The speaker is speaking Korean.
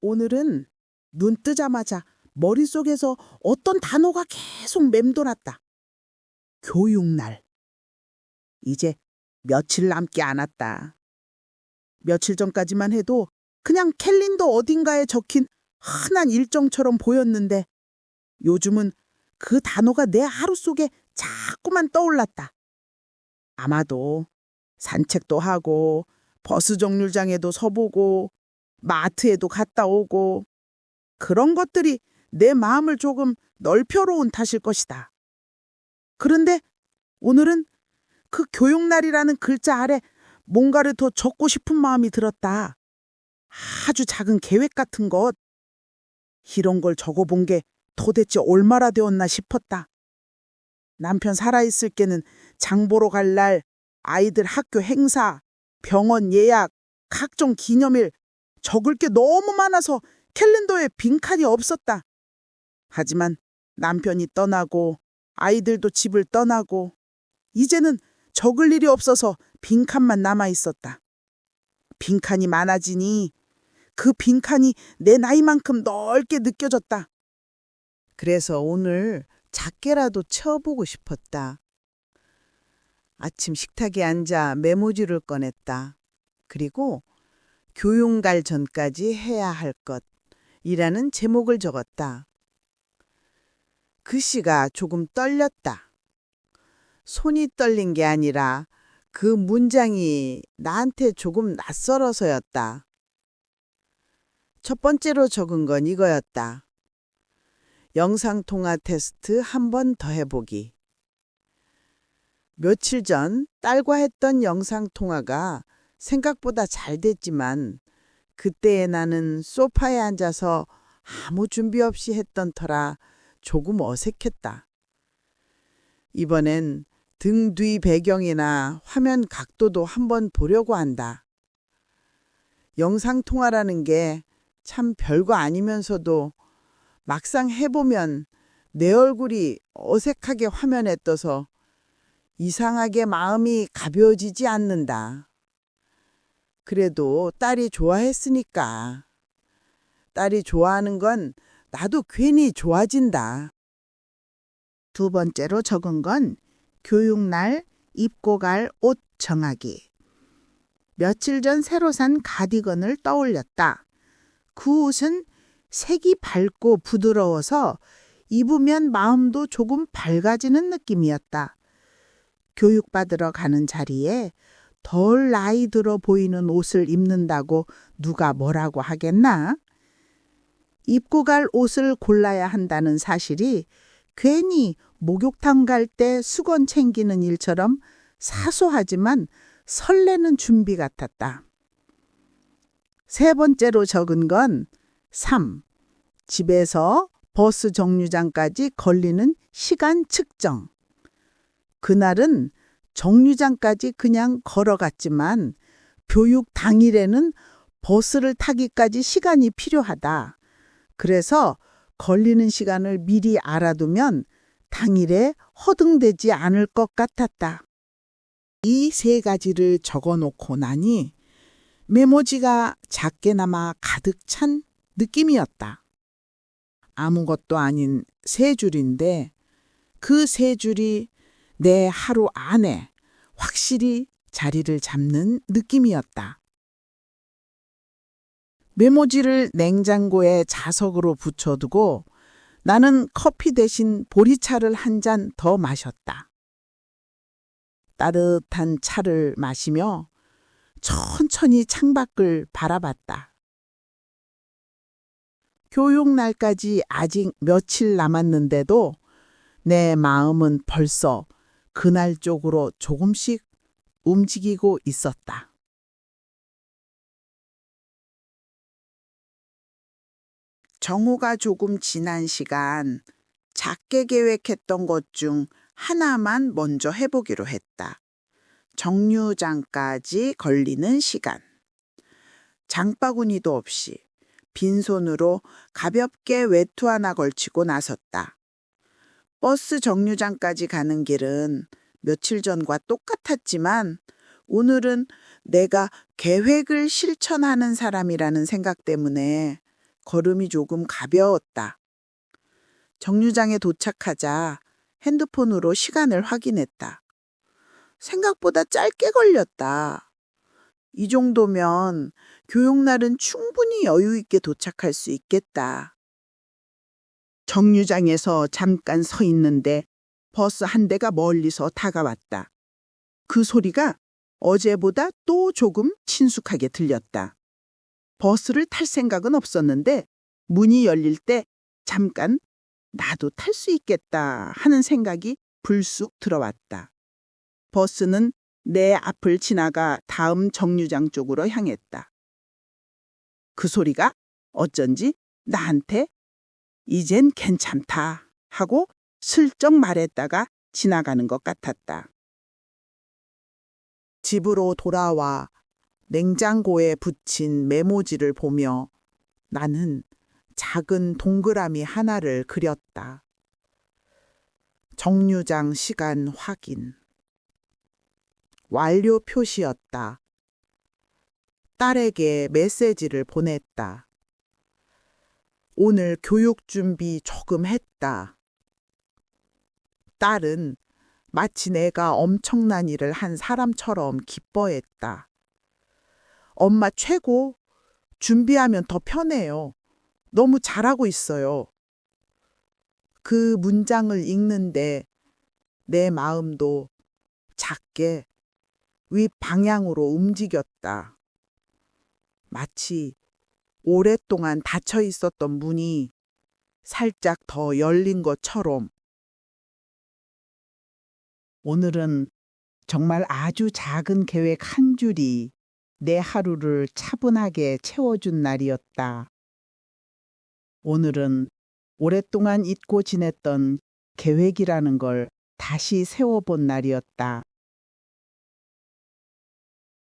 오늘은 눈 뜨자마자 머릿속에서 어떤 단어가 계속 맴돌았다. 교육날. 이제 며칠 남지 않았다. 며칠 전까지만 해도 그냥 캘린더 어딘가에 적힌 흔한 일정처럼 보였는데 요즘은 그 단어가 내 하루 속에 자꾸만 떠올랐다. 아마도 산책도 하고 버스 정류장에도 서보고 마트에도 갔다 오고 그런 것들이 내 마음을 조금 넓혀놓은 탓일 것이다. 그런데 오늘은 그 교육날이라는 글자 아래 뭔가를 더 적고 싶은 마음이 들었다. 아주 작은 계획 같은 것. 이런 걸 적어본 게 도대체 얼마나 되었나 싶었다. 남편 살아있을 게는 장 보러 갈 날, 아이들 학교 행사, 병원 예약, 각종 기념일, 적을 게 너무 많아서 캘린더에 빈칸이 없었다. 하지만 남편이 떠나고 아이들도 집을 떠나고 이제는 적을 일이 없어서 빈칸만 남아 있었다. 빈칸이 많아지니 그 빈칸이 내 나이만큼 넓게 느껴졌다. 그래서 오늘 작게라도 채워보고 싶었다. 아침 식탁에 앉아 메모지를 꺼냈다. 그리고 교육 갈 전까지 해야 할 것이라는 제목을 적었다. 글씨가 조금 떨렸다. 손이 떨린 게 아니라 그 문장이 나한테 조금 낯설어서였다. 첫 번째로 적은 건 이거였다. 영상통화 테스트 한 번 더 해보기. 며칠 전 딸과 했던 영상통화가 생각보다 잘 됐지만 그때의 나는 소파에 앉아서 아무 준비 없이 했던 터라 조금 어색했다. 이번엔 등 뒤 배경이나 화면 각도도 한번 보려고 한다. 영상통화라는 게 참 별거 아니면서도 막상 해보면 내 얼굴이 어색하게 화면에 떠서 이상하게 마음이 가벼워지지 않는다. 그래도 딸이 좋아했으니까. 딸이 좋아하는 건 나도 괜히 좋아진다. 두 번째로 적은 건 교육날 입고 갈 옷 정하기. 며칠 전 새로 산 가디건을 떠올렸다. 그 옷은 색이 밝고 부드러워서 입으면 마음도 조금 밝아지는 느낌이었다. 교육받으러 가는 자리에 덜 나이 들어 보이는 옷을 입는다고 누가 뭐라고 하겠나? 입고 갈 옷을 골라야 한다는 사실이 괜히 목욕탕 갈 때 수건 챙기는 일처럼 사소하지만 설레는 준비 같았다. 세 번째로 적은 건 3. 집에서 버스 정류장까지 걸리는 시간 측정. 그날은 정류장까지 그냥 걸어갔지만 교육 당일에는 버스를 타기까지 시간이 필요하다. 그래서 걸리는 시간을 미리 알아두면 당일에 허둥대지 않을 것 같았다. 이 세 가지를 적어 놓고 나니 메모지가 작게나마 가득 찬 느낌이었다. 아무것도 아닌 세 줄인데 그 세 줄이 내 하루 안에 확실히 자리를 잡는 느낌이었다. 메모지를 냉장고에 자석으로 붙여두고 나는 커피 대신 보리차를 한 잔 더 마셨다. 따뜻한 차를 마시며 천천히 창밖을 바라봤다. 교육날까지 아직 며칠 남았는데도 내 마음은 벌써 그날 쪽으로 조금씩 움직이고 있었다. 정오가 조금 지난 시간 작게 계획했던 것 중 하나만 먼저 해보기로 했다. 정류장까지 걸리는 시간. 장바구니도 없이 빈손으로 가볍게 외투 하나 걸치고 나섰다. 버스 정류장까지 가는 길은 며칠 전과 똑같았지만 오늘은 내가 계획을 실천하는 사람이라는 생각 때문에 걸음이 조금 가벼웠다. 정류장에 도착하자 핸드폰으로 시간을 확인했다. 생각보다 짧게 걸렸다. 이 정도면 교육날은 충분히 여유 있게 도착할 수 있겠다. 정류장에서 잠깐 서 있는데 버스 한 대가 멀리서 다가왔다. 그 소리가 어제보다 또 조금 친숙하게 들렸다. 버스를 탈 생각은 없었는데 문이 열릴 때 잠깐 나도 탈 수 있겠다 하는 생각이 불쑥 들어왔다. 버스는 내 앞을 지나가 다음 정류장 쪽으로 향했다. 그 소리가 어쩐지 나한테 이젠 괜찮다 하고 슬쩍 말했다가 지나가는 것 같았다. 집으로 돌아와 냉장고에 붙인 메모지를 보며 나는 작은 동그라미 하나를 그렸다. 정류장 시간 확인. 완료 표시였다. 딸에게 메시지를 보냈다. 오늘 교육 준비 조금 했다. 딸은 마치 내가 엄청난 일을 한 사람처럼 기뻐했다. 엄마 최고. 준비하면 더 편해요. 너무 잘하고 있어요. 그 문장을 읽는데 내 마음도 작게 윗 방향으로 움직였다. 마치 오랫동안 닫혀 있었던 문이 살짝 더 열린 것처럼. 오늘은 정말 아주 작은 계획 한 줄이 내 하루를 차분하게 채워준 날이었다. 오늘은 오랫동안 잊고 지냈던 계획이라는 걸 다시 세워본 날이었다.